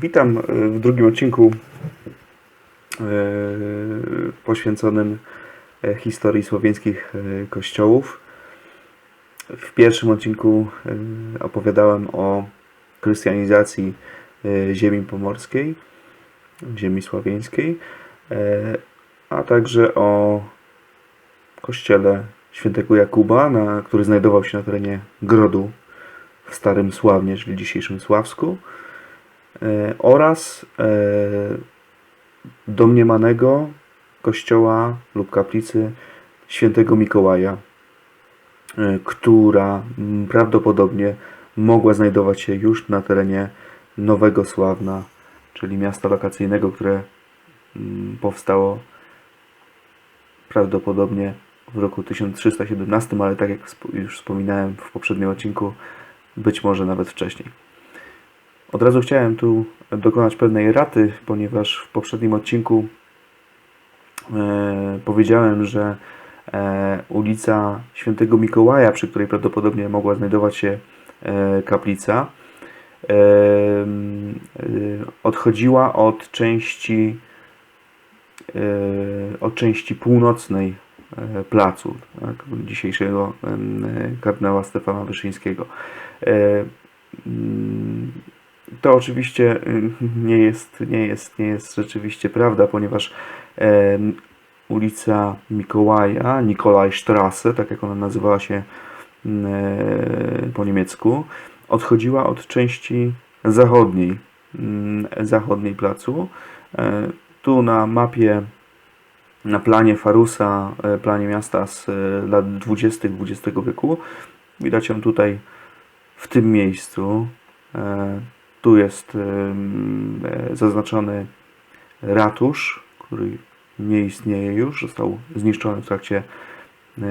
Witam w drugim odcinku e, poświęconym e, historii słowiańskich e, kościołów. W pierwszym odcinku e, opowiadałem o chrystianizacji e, ziemi pomorskiej, ziemi słowiańskiej, e, a także o kościele świętego Jakuba, na, który znajdował się na terenie Grodu w Starym Sławnie, czyli dzisiejszym Sławsku e, oraz e, domniemanego kościoła lub kaplicy świętego Mikołaja, e, która m, prawdopodobnie mogła znajdować się już na terenie Nowego Sławna, czyli miasta lokacyjnego, które m, powstało prawdopodobnie w roku 1317, ale tak jak już wspominałem w poprzednim odcinku, być może nawet wcześniej. Od razu chciałem tu dokonać pewnej raty, ponieważ w poprzednim odcinku e, powiedziałem, że e, ulica Świętego Mikołaja, przy której prawdopodobnie mogła znajdować się e, kaplica, e, e, odchodziła od części e, od części północnej e, placu tak, dzisiejszego e, kardynała Stefana Wyszyńskiego. To oczywiście y, nie jest, nie jest, nie jest rzeczywiście prawda, ponieważ em, ulica Mikołaja, Nikolajstrasse, tak jak ona nazywała się e, po niemiecku, odchodziła od części zachodniej, mm, zachodniej placu. E, Tu na mapie, na planie Farusa, e, planie miasta z e, lat 20. XX wieku, widać ją tutaj w tym miejscu. E, Tu jest e, zaznaczony ratusz, który nie istnieje już, został zniszczony w trakcie e,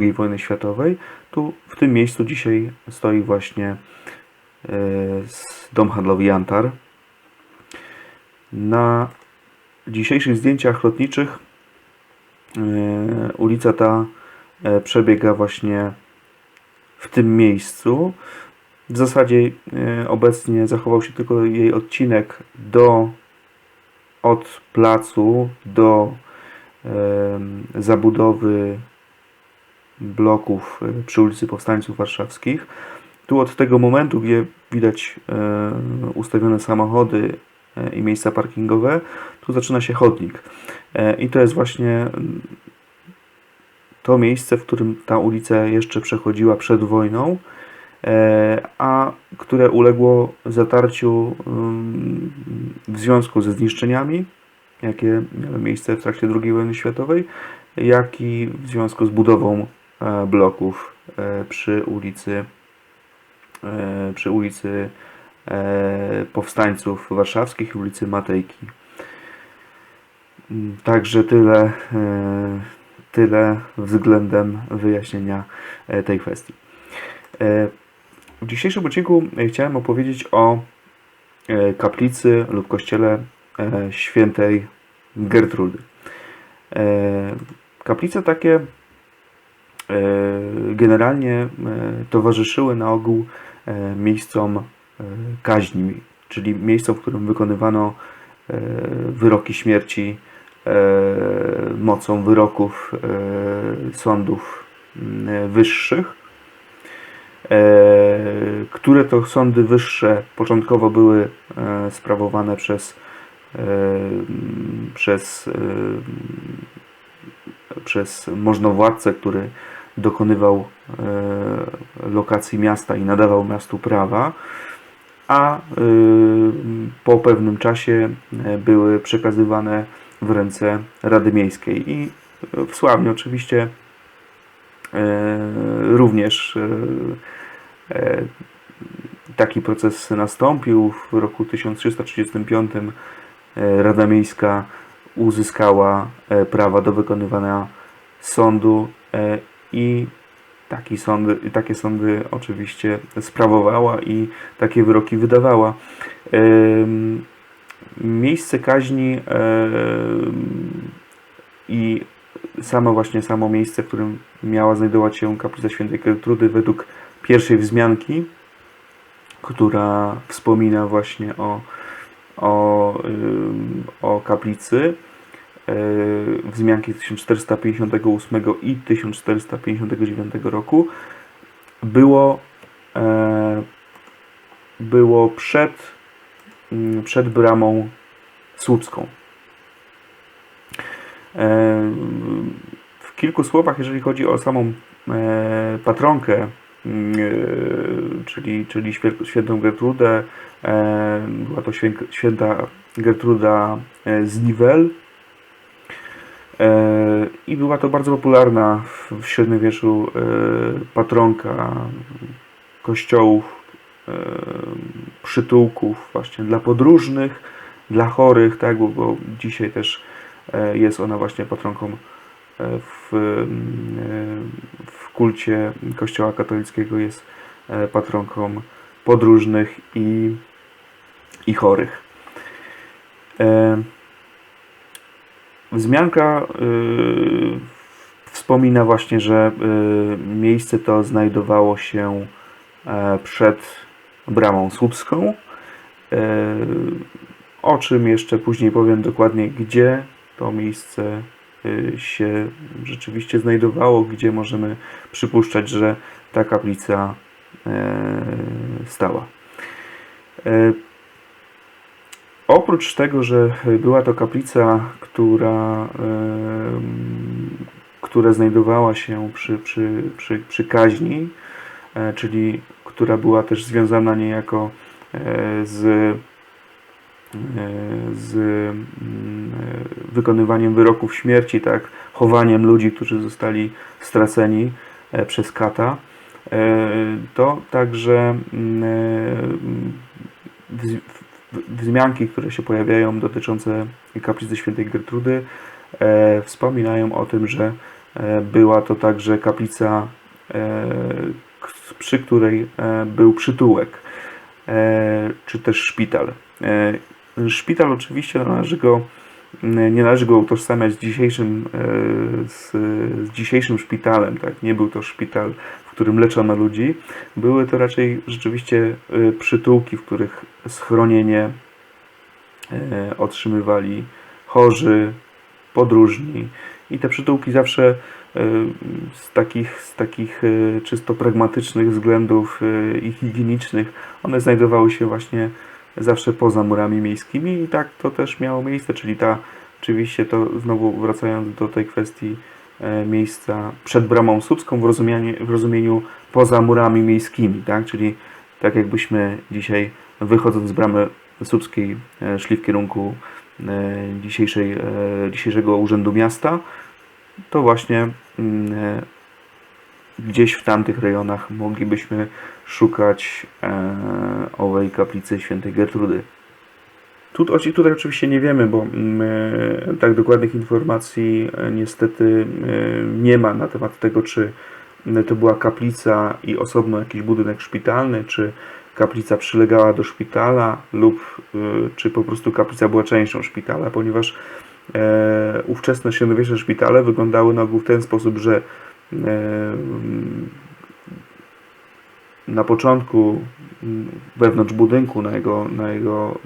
II wojny światowej. Tu w tym miejscu dzisiaj stoi właśnie e, dom handlowy Jantar. Na dzisiejszych zdjęciach lotniczych ulica ta przebiega właśnie w tym miejscu. W zasadzie e, obecnie zachował się tylko jej odcinek do od placu do zabudowy bloków e, przy ulicy Powstańców Warszawskich. Tu od tego momentu, gdzie widać e, ustawione samochody i miejsca parkingowe, tu zaczyna się chodnik. I to jest właśnie mm, to miejsce, w którym ta ulica jeszcze przechodziła przed wojną, a które uległo zatarciu mm, w związku ze zniszczeniami, jakie miały miejsce w trakcie II wojny światowej, jak i w związku z budową e, bloków e, przy ulicy e, przy ulicy e, Powstańców Warszawskich i ulicy Matejki. Mm, Także tyle, e, tyle względem wyjaśnienia e, tej kwestii. W dzisiejszym odcinku e, chciałem opowiedzieć o e, kaplicy lub kościele e, świętej Gertrudy. Kaplice takie generalnie towarzyszyły na ogół miejscom kaźni, czyli miejscom, w którym wykonywano wyroki śmierci mocą wyroków sądów wyższych, które to sądy wyższe początkowo były e, sprawowane przez e, przez e, przez możnowładcę, który dokonywał e, lokacji miasta i nadawał miastu prawa, a e, po pewnym czasie e, były przekazywane w ręce Rady Miejskiej. I w Sławnie oczywiście e, również e, e, taki proces nastąpił. W roku 1335 e, Rada Miejska uzyskała e, prawa do wykonywania sądu e, i taki takie sądy oczywiście sprawowała i takie wyroki wydawała. Miejsce kaźni i samo właśnie samo miejsce, w którym miała znajdować się kaplica świętej Gertrudy według pierwszej wzmianki, która wspomina właśnie o, o, o kaplicy yy, wzmianki z 1458 i 1459 roku było, e, było przed, mm, przed bramą słupską. W kilku słowach, jeżeli chodzi o samą e, patronkę, mm, e, czyli, czyli świę- świętą Gertrudę, e, była to święta Gertruda z Niwel e, i była to bardzo popularna w, średniowieczu patronka kościołów, przytułków właśnie dla podróżnych, dla chorych, tak, bo, bo dzisiaj też jest ona właśnie patronką e, w, mm, e, w kulcie Kościoła katolickiego jest e, patronką podróżnych i, i chorych. E, Wzmianka wspomina właśnie, że miejsce to znajdowało się e, przed bramą słupską. E, o czym jeszcze później powiem dokładnie, gdzie to miejsce y, się rzeczywiście znajdowało, gdzie możemy przypuszczać, że ta kaplica e, stała. E, Oprócz tego, że była to kaplica, która, em, która znajdowała się przy, przy, przy, przy kaźni, e, czyli która była też związana niejako e, z, e, z mm, e, wykonywaniem wyroków śmierci, tak, chowaniem ludzi, którzy zostali straceni e, przez kata, e, to także mm, e, wzmianki, które się pojawiają dotyczące kaplicy świętej Gertrudy, wspominają o tym, że była to także kaplica, przy której był przytułek, czy też szpital. Szpital oczywiście należy go, nie należy go utożsamiać z dzisiejszym, e, z, z dzisiejszym szpitalem. Tak? Nie był to szpital, w którym leczono ludzi. Były to raczej rzeczywiście e, przytułki, w których schronienie e, otrzymywali chorzy, podróżni. I te przytułki zawsze z takich, z takich czysto pragmatycznych względów i higienicznych, one znajdowały się właśnie zawsze poza murami miejskimi i tak to też miało miejsce, czyli ta, oczywiście to znowu wracając do tej kwestii e, miejsca przed bramą słupską w rozumieniu, w rozumieniu poza murami miejskimi, tak? czyli tak jakbyśmy dzisiaj wychodząc z bramy słupskiej e, szli w kierunku e, dzisiejszej, dzisiejszego Urzędu Miasta, to właśnie mm, gdzieś w tamtych rejonach moglibyśmy szukać e, owej kaplicy świętej Gertrudy. Tu, oci- tutaj oczywiście nie wiemy, bo mm, e, tak dokładnych informacji e, niestety e, nie ma na temat tego, czy m, to była kaplica i osobno jakiś budynek szpitalny, czy kaplica przylegała do szpitala lub e, czy po prostu kaplica była częścią szpitala, ponieważ e, ówczesne średniowieczne szpitale wyglądały na ogół w ten sposób, że e, na początku mm, wewnątrz budynku, na jego, na jego,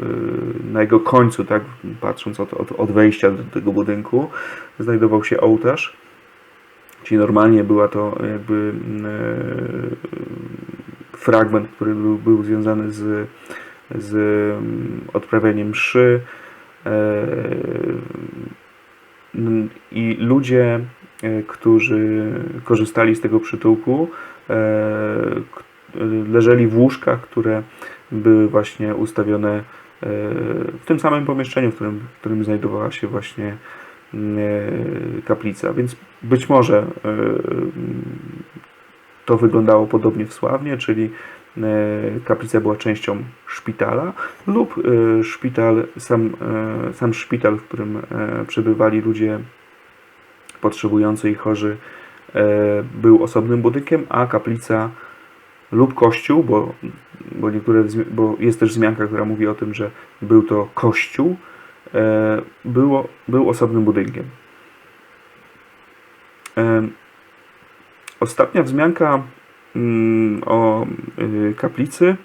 y, na jego końcu, tak, patrząc od, od, od wejścia do tego budynku, znajdował się ołtarz, czyli normalnie była to jakby e, fragment, który był, był związany z, z mm, odprawianiem mszy. I ludzie, którzy korzystali z tego przytułku, e, k- leżeli w łóżkach, które były właśnie ustawione e, w tym samym pomieszczeniu, w którym, w którym znajdowała się właśnie e, kaplica. Więc być może e, to wyglądało podobnie w Sławnie, czyli e, kaplica była częścią szpitala lub e, szpital, sam, e, sam szpital, w którym e, przebywali ludzie potrzebujący i chorzy, e, był osobnym budynkiem, a kaplica lub kościół, bo, bo, niektóre, bo jest też wzmianka, która mówi o tym, że był to kościół, e, było, był osobnym budynkiem. Em, Ostatnia wzmianka mm, o kaplicy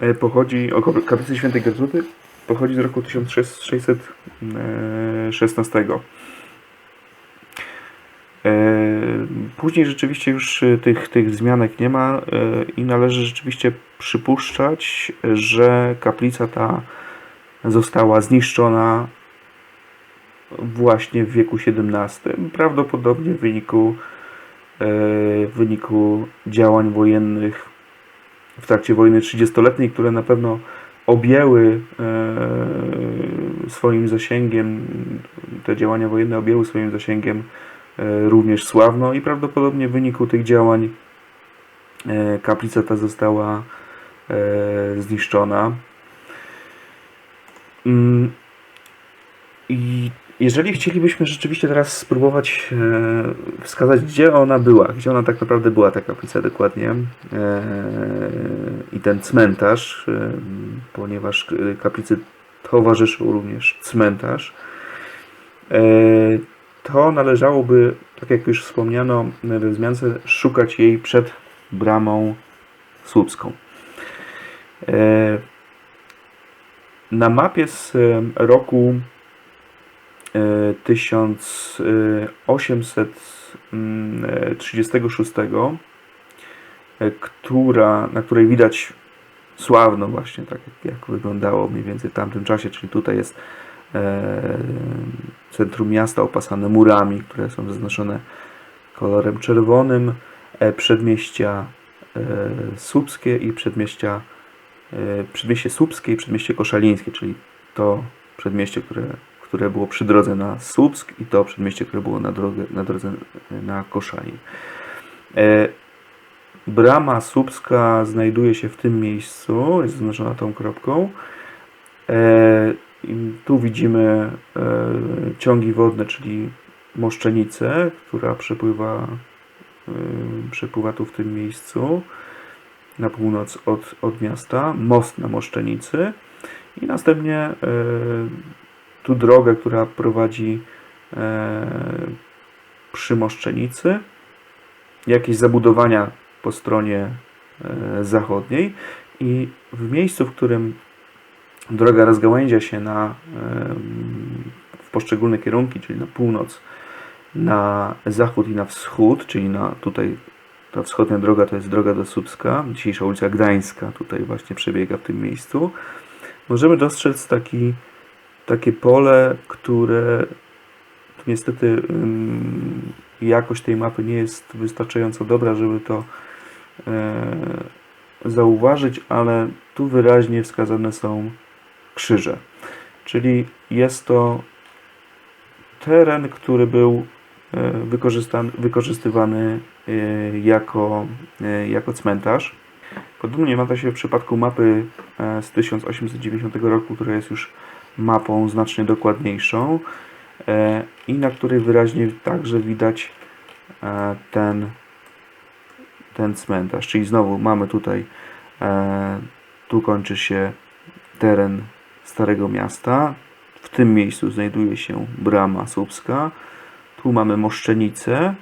e, pochodzi, o kap- kaplicy świętej Gertrudy pochodzi z roku 1616. E, Później rzeczywiście już e, tych, tych zmianek nie ma e, i należy rzeczywiście przypuszczać, że kaplica ta została zniszczona właśnie w wieku XVII, prawdopodobnie w wyniku, w wyniku działań wojennych w trakcie wojny 30-letniej, które na pewno objęły swoim zasięgiem, te działania wojenne objęły swoim zasięgiem również sławno i prawdopodobnie w wyniku tych działań e, kaplica ta została e, zniszczona. Mm, I jeżeli chcielibyśmy rzeczywiście teraz spróbować wskazać, gdzie ona była, gdzie ona tak naprawdę była, ta kaplica dokładnie, i ten cmentarz, ponieważ kaplicy towarzyszył również cmentarz, to należałoby, tak jak już wspomniano w wzmiance, szukać jej przed bramą słupską. E, na mapie z e, roku 1836, mm, e, która, na której widać sławno właśnie tak jak wyglądało mniej więcej w tamtym czasie, czyli tutaj jest centrum miasta opasane murami, które są zaznaczone kolorem czerwonym, e, przedmieścia e, Słupskie i przedmieścia przedmieście Słupskie i przedmieście Koszalińskie, czyli to przedmieście, które, które było przy drodze na Słupsk i to przedmieście, które było na, drogę, na drodze na Koszalin. Brama Słupska znajduje się w tym miejscu, jest zaznaczona tą kropką. I tu widzimy e, ciągi wodne, czyli Moszczenicę, która przepływa, e, przepływa tu w tym miejscu na północ od, od miasta, most na Moszczenicy. I następnie e, tu drogę, która prowadzi przy Moszczenicy, jakieś zabudowania po stronie zachodniej. I w miejscu, w którym droga rozgałęzia się na, w poszczególne kierunki, czyli na północ, na zachód i na wschód, czyli na tutaj ta wschodnia droga to jest droga do Słupska, dzisiejsza ulica Gdańska tutaj właśnie przebiega w tym miejscu. Możemy dostrzec taki, takie pole, które niestety jakość tej mapy nie jest wystarczająco dobra, żeby to e, zauważyć, ale tu wyraźnie wskazane są krzyże. Czyli jest to teren, który był e, wykorzystywany e, jako, e, jako cmentarz. Podobnie ma to się w przypadku mapy z 1890 roku, która jest już mapą znacznie dokładniejszą i na której wyraźnie także widać ten, ten cmentarz. Czyli znowu mamy tutaj, tu kończy się teren Starego Miasta. W tym miejscu znajduje się brama Słupska. Tu mamy Moszczenicę,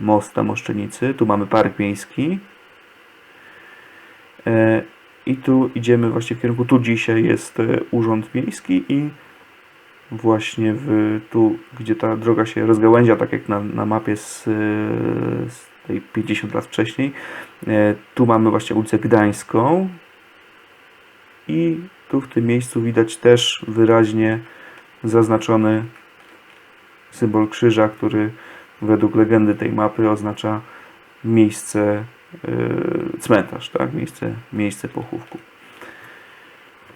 most na Moszczenicy. Tu mamy park miejski. E, I tu idziemy właśnie w kierunku, tu dzisiaj jest e, urząd miejski i właśnie w, tu, gdzie ta droga się rozgałęzia, tak jak na, na mapie z, e, z tej 50 lat wcześniej. Tu mamy właśnie ulicę Gdańską i tu w tym miejscu widać też wyraźnie zaznaczony symbol krzyża, który według legendy tej mapy oznacza miejsce, yy, cmentarz, tak? miejsce, miejsce pochówku.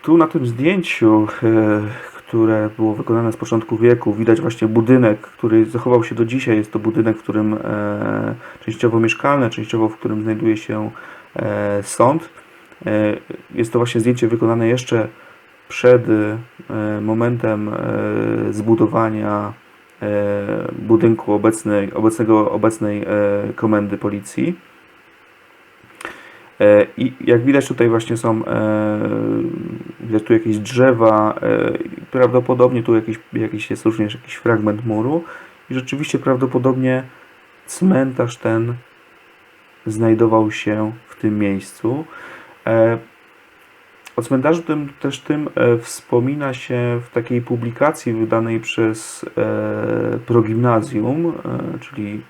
Tu na tym zdjęciu, yy, które było wykonane z początku wieku, widać właśnie budynek, który zachował się do dzisiaj. Jest to budynek, w którym yy, częściowo mieszkalny, częściowo w którym znajduje się e, sąd E, jest to właśnie zdjęcie wykonane jeszcze przed e, momentem e, zbudowania budynku obecnej, obecnego, obecnej komendy policji. I jak widać tutaj właśnie są widać tu jakieś drzewa, prawdopodobnie tu jakiś, jakiś jest również jakiś fragment muru i rzeczywiście prawdopodobnie cmentarz ten znajdował się w tym miejscu. E, O cmentarzu tym, też tym e, wspomina się w takiej publikacji wydanej przez e, Progimnazjum, czyli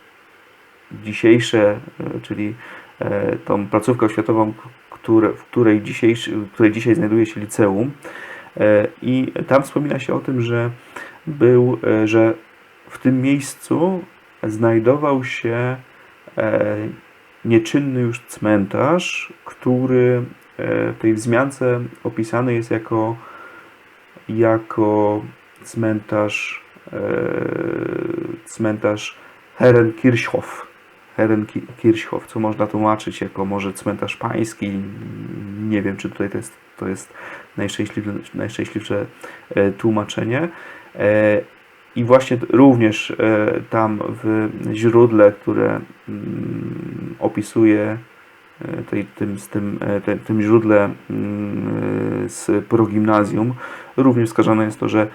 dzisiejsze, czyli tą placówkę oświatową, które, w której, w której dzisiaj znajduje się liceum. I tam wspomina się o tym, że był, że w tym miejscu znajdował się nieczynny już cmentarz, który e, w tej wzmiance opisany jest jako, jako cmentarz, e, cmentarz Herrenkirchhof. Herrenkirchhof, co można tłumaczyć jako może cmentarz pański. Nie wiem, czy tutaj to jest, to jest najszczęśliwsze, najszczęśliwsze e, tłumaczenie. I właśnie również tam w źródle, które mm, opisuje e, tej, tym, z tym, e, te- tym źródle mm, z progimnazjum, również wskazane jest to, że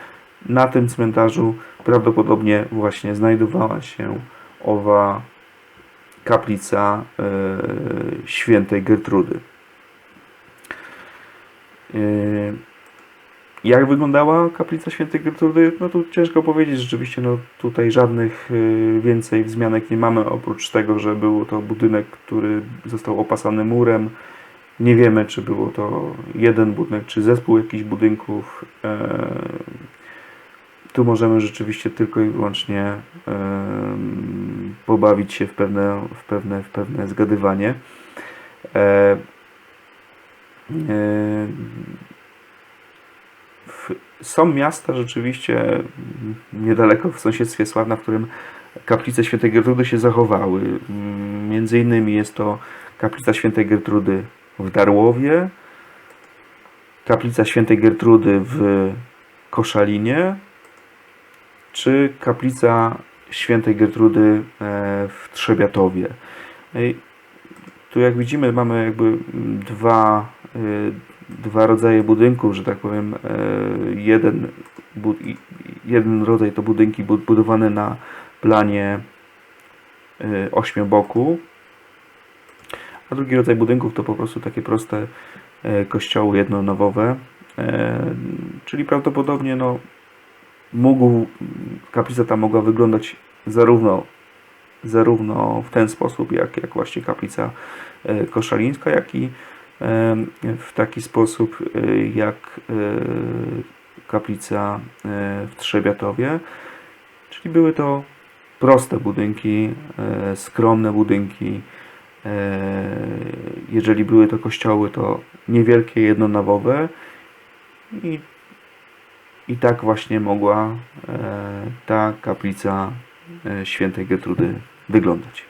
na tym cmentarzu prawdopodobnie właśnie znajdowała się owa kaplica e, świętej Gertrudy. E, jak wyglądała kaplica świętej Gertrudy? No tu ciężko powiedzieć, rzeczywiście no tutaj żadnych e, więcej wzmianek nie mamy, oprócz tego, że był to budynek, który został opasany murem. Nie wiemy, czy było to jeden budynek, czy zespół jakichś budynków. E, tu możemy rzeczywiście tylko i wyłącznie em, pobawić się w pewne, w pewne, w pewne zgadywanie. Są miasta rzeczywiście mm, niedaleko w sąsiedztwie Sławna, w którym kaplice świętej Gertrudy się zachowały. Mm, Między innymi jest to kaplica świętej Gertrudy w Darłowie, kaplica świętej Gertrudy w Koszalinie, czy kaplica świętej Gertrudy e, w Trzebiatowie. Tu jak widzimy mamy jakby mm, dwa, y, dwa rodzaje budynków, że tak powiem. E, Jeden, jeden rodzaj to budynki bu- budowane na planie y, ośmioboku, a drugi rodzaj budynków to po prostu takie proste e, kościoły jednonawowe, e, czyli prawdopodobnie no, mógł, kaplica ta mogła wyglądać zarówno, zarówno w ten sposób, jak, jak właśnie kaplica e, koszalińska, jak i e, w taki sposób, e, jak e, kaplica e, w Trzebiatowie. Czyli były to proste budynki, skromne budynki. Jeżeli były to kościoły, to niewielkie, jednonawowe i i tak właśnie mogła ta kaplica świętej Gertrudy wyglądać.